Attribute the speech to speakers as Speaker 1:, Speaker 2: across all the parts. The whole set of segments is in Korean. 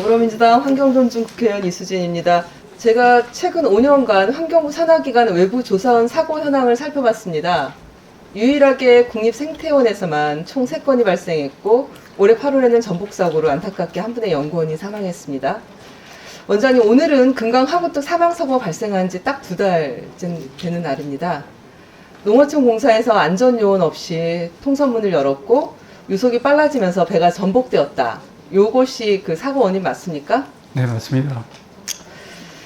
Speaker 1: 더불어민주당 환경존중 국회의원 이수진입니다. 제가 최근 5년간 환경부 산하기관 외부 조사원 사고 현황을 살펴봤습니다. 유일하게 국립생태원에서만 총 3건이 발생했고 올해 8월에는 전복사고로 안타깝게 한 분의 연구원이 사망했습니다. 원장님 오늘은 금강 하구뚝 사망사고가 발생한 지 딱 두 달쯤 되는 날입니다. 농어촌 공사에서 안전요원 없이 통선문을 열었고 유속이 빨라지면서 배가 전복되었다. 요것이 그 사고 원인 맞습니까?
Speaker 2: 네, 맞습니다.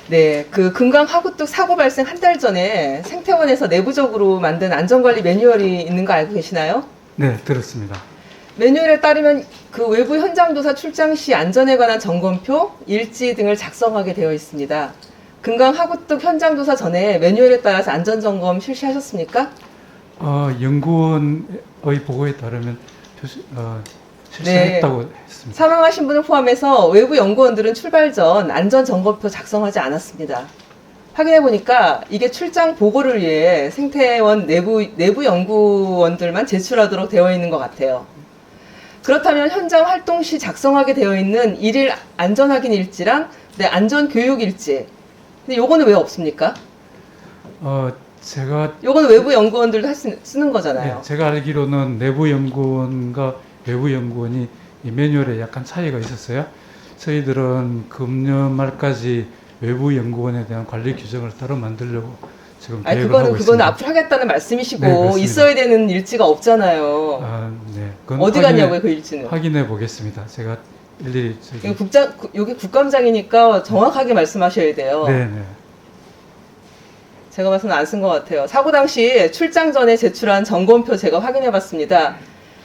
Speaker 1: 네, 그 금강 하구뚝 사고 발생 한 달 전에 생태원에서 내부적으로 만든 안전관리 매뉴얼이 있는 거 알고 계시나요?
Speaker 2: 네, 들었습니다.
Speaker 1: 매뉴얼에 따르면 그 외부 현장 조사 출장 시 안전에 관한 점검표, 일지 등을 작성하게 되어 있습니다. 금강 하구뚝 현장 조사 전에 매뉴얼에 따라서 안전 점검 실시하셨습니까?
Speaker 2: 어, 연구원의 보고에 따르면 어, 실시했다고 했습니다.
Speaker 1: 사망하신 분을 포함해서 외부 연구원들은 출발 전 안전 점검표 작성하지 않았습니다. 확인해 보니까 이게 출장 보고를 위해 생태원 내부 내부 연구원들만 제출하도록 되어 있는 것 같아요. 그렇다면 현장 활동 시 작성하게 되어 있는 일일 안전 확인 일지랑 네, 안전 교육 일지. 근데 요거는 왜 없습니까?
Speaker 2: 어, 제가
Speaker 1: 요거는 외부 연구원들도 쓰는 거잖아요.
Speaker 2: 네, 제가 알기로는 내부 연구원과 외부 연구원이 이 매뉴얼에 약간 차이가 있었어요. 저희들은 금년 말까지 외부 연구원에 대한 관리 규정을 따로 만들려고 지금
Speaker 1: 아니
Speaker 2: 계획을
Speaker 1: 그거는
Speaker 2: 하고
Speaker 1: 그거는
Speaker 2: 있습니다.
Speaker 1: 앞으로 하겠다는 말씀이시고
Speaker 2: 네.
Speaker 1: 있어야 되는 일지가 없잖아요.
Speaker 2: 아, 네. 그건
Speaker 1: 어디
Speaker 2: 확인해-
Speaker 1: 갔냐고요 그 일지는?
Speaker 2: 확인해 보겠습니다. 제가 일일이 저기
Speaker 1: 이거 국장 구- 여기 국감장이니까 정확하게 말씀하셔야 돼요.
Speaker 2: 네, 네.
Speaker 1: 제가 봐서는 안 쓴 것 같아요. 사고 당시 출장 전에 제출한 점검표 제가 확인해봤습니다.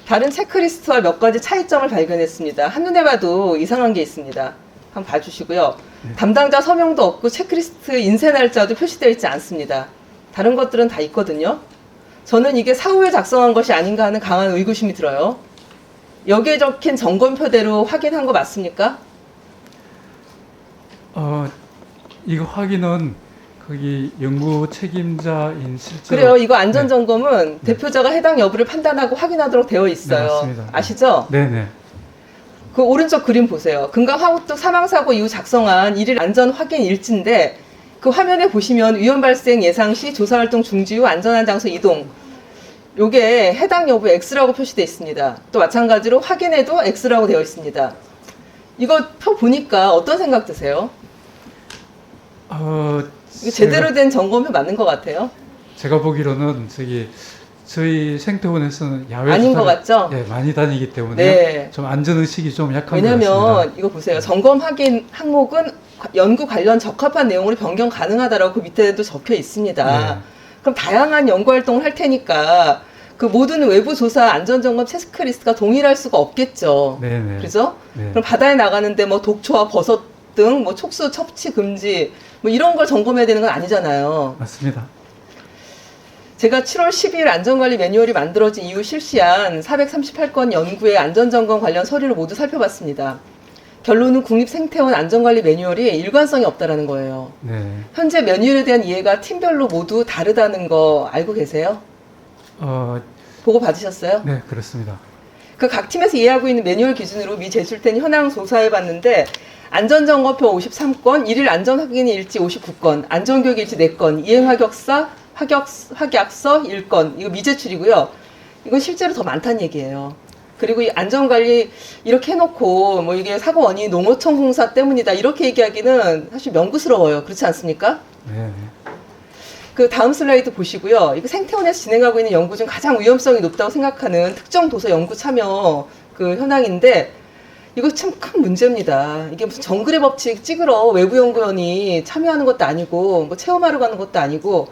Speaker 1: 다른 체크리스트와 몇 가지 차이점을 발견했습니다. 한눈에 봐도 이상한 게 있습니다. 한번 봐주시고요.
Speaker 2: 네.
Speaker 1: 담당자 서명도 없고 체크리스트 인쇄 날짜도 표시되어 있지 않습니다. 다른 것들은 다 있거든요. 저는 이게 사후에 작성한 것이 아닌가 하는 강한 의구심이 들어요. 여기에 적힌 점검표대로 확인한 거 맞습니까?
Speaker 2: 어, 이거 확인은 거기 연구 책임자인 실제로
Speaker 1: 그래요. 이거 안전
Speaker 2: 네.
Speaker 1: 점검은 대표자가 해당 여부를 판단하고 확인하도록 되어 있어요.
Speaker 2: 네, 맞습니다.
Speaker 1: 아시죠?
Speaker 2: 네, 네.
Speaker 1: 그 오른쪽 그림 보세요. 금강 하우뚝 사망 사고 이후 작성한 일일 안전 확인 일지인데 그 화면에 보시면 위험 발생 예상 시 조사 활동 중지 후 안전한 장소 이동. 요게 해당 여부 X라고 표시되어 있습니다. 또 마찬가지로 확인해도 X라고 되어 있습니다. 이거 표 보니까 어떤 생각 드세요?
Speaker 2: 어,
Speaker 1: 이거 제대로 된 점검표 맞는 것 같아요?
Speaker 2: 제가 보기로는 저기 저희 생태원에서는 야외
Speaker 1: 아닌 것 같죠?
Speaker 2: 예, 많이 다니기 때문에
Speaker 1: 네.
Speaker 2: 좀 안전 의식이 좀 약한 것
Speaker 1: 왜냐면
Speaker 2: 같습니다.
Speaker 1: 이거 보세요. 점검 확인 항목은 과- 연구 관련 적합한 내용으로 변경 가능하다라고 그 밑에도 적혀 있습니다.
Speaker 2: 네.
Speaker 1: 그럼 다양한 연구 활동을 할 테니까 그 모든 외부 조사 안전 점검 체크리스트가 동일할 수가 없겠죠.
Speaker 2: 네, 네.
Speaker 1: 그죠?
Speaker 2: 네.
Speaker 1: 그럼 바다에 나가는데 뭐 독초와 버섯 등 뭐 촉수 섭취 금지 뭐 이런 걸 점검해야 되는 건 아니잖아요.
Speaker 2: 맞습니다.
Speaker 1: 제가 7월 12일 안전관리 매뉴얼이 만들어진 이후 실시한 438건 연구의 안전점검 관련 서류를 모두 살펴봤습니다. 결론은 국립생태원 안전관리 매뉴얼이 일관성이 없다라는 거예요.
Speaker 2: 네.
Speaker 1: 현재 매뉴얼에 대한 이해가 팀별로 모두 다르다는 거 알고 계세요?
Speaker 2: 어,
Speaker 1: 보고 받으셨어요?
Speaker 2: 네, 그렇습니다.
Speaker 1: 그 각 팀에서 이해하고 있는 매뉴얼 기준으로 미 제출된 현황 조사해 봤는데 안전점검표 53건, 일일 안전확인 일지 59건, 안전교육 일지 4건, 이행하격사, 확약, 확약서 1건, 이거 미제출이고요. 이건 실제로 더 많다는 얘기예요. 그리고 이 안전관리 이렇게 해놓고 뭐 이게 사고 원인이 농어촌 공사 때문이다 이렇게 얘기하기는 사실 명구스러워요. 그렇지 않습니까?
Speaker 2: 네, 네.
Speaker 1: 그 다음 슬라이드 보시고요. 이거 생태원에서 진행하고 있는 연구 중 가장 위험성이 높다고 생각하는 특정 도서 연구 참여 그 현황인데 이거 참 큰 문제입니다. 이게 무슨 정글의 법칙 찍으러 외부 연구원이 참여하는 것도 아니고 뭐 체험하러 가는 것도 아니고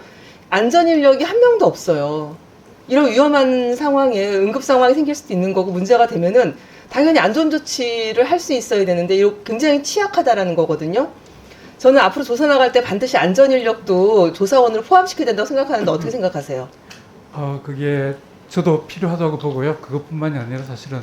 Speaker 1: 안전 인력이 한 명도 없어요. 이런 위험한 상황에 응급 상황이 생길 수도 있는 거고 문제가 되면은 당연히 안전 조치를 할 수 있어야 되는데 이거 굉장히 취약하다라는 거거든요. 저는 앞으로 조사 나갈 때 반드시 안전 인력도 조사원으로 포함시켜야 된다고 생각하는데 어떻게 생각하세요?
Speaker 2: 어, 그게 저도 필요하다고 보고요. 그것뿐만이 아니라 사실은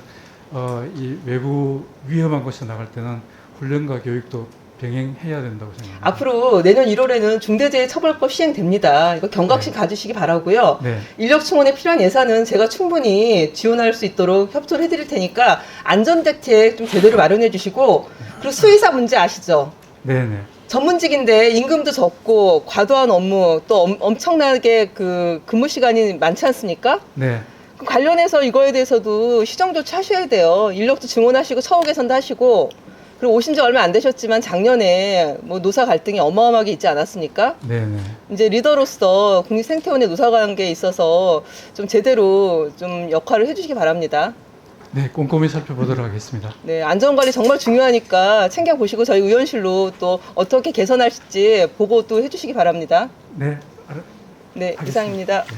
Speaker 2: 어, 이 외부 위험한 곳에 나갈 때는 훈련과 교육도 병행해야 된다고 생각합니다.
Speaker 1: 앞으로 내년 1월에는 중대재해처벌법 시행됩니다. 이거 경각심 가지시기 바라고요.
Speaker 2: 네,
Speaker 1: 인력 충원에 필요한 예산은 제가 충분히 지원할 수 있도록 협조를 해드릴 테니까 안전 대책 좀 제대로 마련해 주시고 그리고 수의사 문제 아시죠?
Speaker 2: 네네.
Speaker 1: 전문직인데 임금도 적고 과도한 업무 또 엄, 엄청나게 그 근무 시간이 많지 않습니까?
Speaker 2: 네.
Speaker 1: 그 관련해서 이거에 대해서도 시정 조치 하셔야 돼요. 인력도 증원하시고 처우 개선도 하시고 그리고 오신 지 얼마 안 되셨지만 작년에 뭐 노사 갈등이 어마어마하게 있지 않았습니까?
Speaker 2: 네네.
Speaker 1: 이제 리더로서 국립생태원의 노사 관계에 있어서 좀 제대로 좀 역할을 해주시기 바랍니다.
Speaker 2: 네, 꼼꼼히 살펴보도록 하겠습니다.
Speaker 1: 네, 안전관리 정말 중요하니까 챙겨보시고 저희 의원실로 또 어떻게 개선하실지 보고 또 해주시기 바랍니다.
Speaker 2: 네. 알아-
Speaker 1: 네,
Speaker 2: 하겠습니다.
Speaker 1: 이상입니다.
Speaker 2: 네.